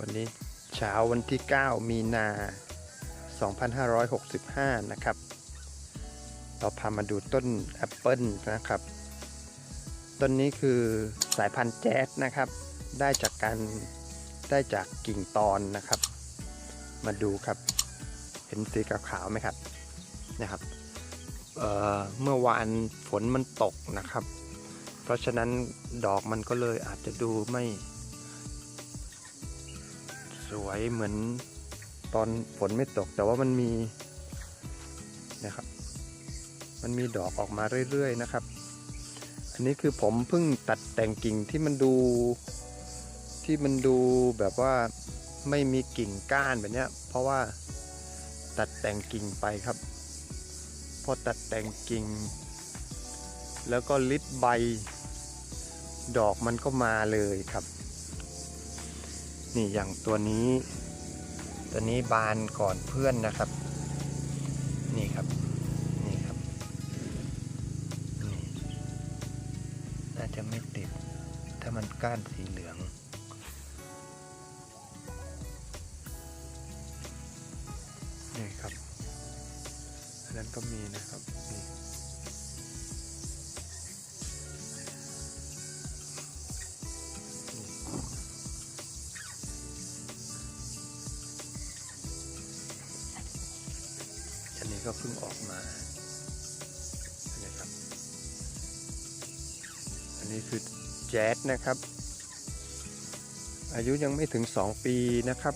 วันนี้เช้าวันที่ 9 มีนา 2565 นะครับ เราพามาดูต้นแอปเปิลนะครับ ต้นนี้คือสายพันธุ์แจ๊สนะครับ ได้จากการได้จากกิ่งตอนนะครับ มาดูครับ เห็นสีขาวๆไหมครับ นะครับเเมื่อวานฝนมันตกนะครับ เพราะฉะนั้นดอกมันก็เลยอาจจะดูไม่ สวยเหมือนตอนฝนไม่ตก แต่ว่ามันมีนะครับ มันมีดอกออกมาเรื่อยๆนะครับ อันนี้คือผมเพิ่งตัดแต่งกิ่งที่มันดูที่มันดูแบบว่าไม่มีกิ่งก้านแบบนี้เพราะว่าตัดแต่งกิ่งไปครับ พอตัดแต่งกิ่ง แล้วก็ลิดใบ ดอกมันก็มาเลยครับ นี่อย่างตัวนี้ ตัวนี้บานก่อนเพื่อนนะครับ นี่ครับ นี่ครับนี่น่าจะไม่ติด ถ้ามันก้านสีเหลือง นี่ครับอันนั้นก็มีนะครับนี่ นี้ก็เพิ่งออกมานะครับอันนี้คือแจ๊ดนะครับ อายุยังไม่ถึง 2 ปีนะครับ